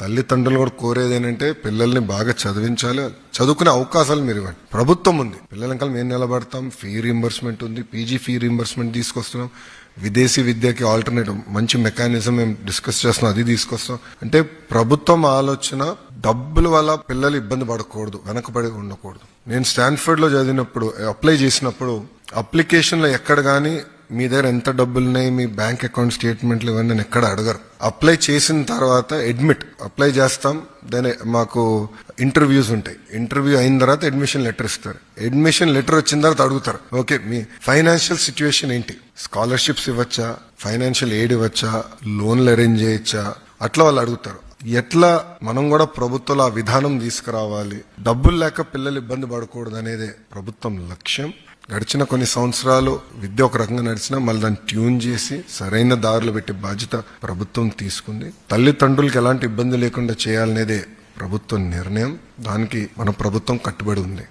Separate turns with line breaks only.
తల్లిదండ్రులు కూడా కోరేది ఏంటంటే పిల్లల్ని బాగా చదివించాలి. చదువుకునే అవకాశాలు మీరు ఇవ్వండి ప్రభుత్వం ఉంది. పిల్లల వెనకాల మేము నిలబడతాం. ఫీ రీంబర్స్మెంట్ ఉంది. పీజీ ఫీ రీంబర్స్మెంట్ తీసుకొస్తున్నాం. విదేశీ విద్యకి ఆల్టర్నేటివ్ మంచి మెకానిజం మేము డిస్కస్ చేస్తున్నాం. అది తీసుకొస్తాం అంటే ప్రభుత్వం ఆలోచన డబ్బుల వల్ల పిల్లలు ఇబ్బంది పడకూడదు. వెనకబడి ఉండకూడదు. నేను స్టాన్ఫర్డ్లో చదివినప్పుడు అప్లై చేసినప్పుడు అప్లికేషన్లో ఎక్కడ కానీ మీ దగ్గర ఎంత డబ్బులు ఉన్నాయి మీ బ్యాంక్ అకౌంట్ స్టేట్మెంట్లు ఇవన్నీ నేను ఎక్కడ అడగరు. అప్లై చేసిన తర్వాత అడ్మిట్ అప్లై చేస్తాం దెన్ మాకు ఇంటర్వ్యూస్ ఉంటాయి. ఇంటర్వ్యూ అయిన తర్వాత అడ్మిషన్ లెటర్ ఇస్తారు. అడ్మిషన్ లెటర్ వచ్చిన తర్వాత అడుగుతారు. ఓకే మీ ఫైనాన్షియల్ సిచ్యువేషన్ ఏంటి? స్కాలర్షిప్స్ ఇవ్వచ్చా? ఫైనాన్షియల్ ఎయిడ్ ఇవ్వచ్చా? లోన్లు అరేంజ్ చేయొచ్చా? అట్లా వాళ్ళు అడుగుతారు. ఎట్లా మనం కూడా ప్రభుత్వాలు ఆ విధానం తీసుకురావాలి? డబ్బులు లేక పిల్లలు ఇబ్బంది పడకూడదు అనేదే ప్రభుత్వం లక్ష్యం. గడిచిన కొన్ని సంవత్సరాలు విద్య ఒక రకంగా నడిచినా మళ్ళీ దాన్ని ట్యూన్ చేసి సరైన దారులు పెట్టే బాధ్యత ప్రభుత్వం తీసుకుంది. తల్లిదండ్రులకు ఎలాంటి ఇబ్బంది లేకుండా చేయాలనేదే ప్రభుత్వం నిర్ణయం. దానికి మన ప్రభుత్వం కట్టుబడి ఉంది.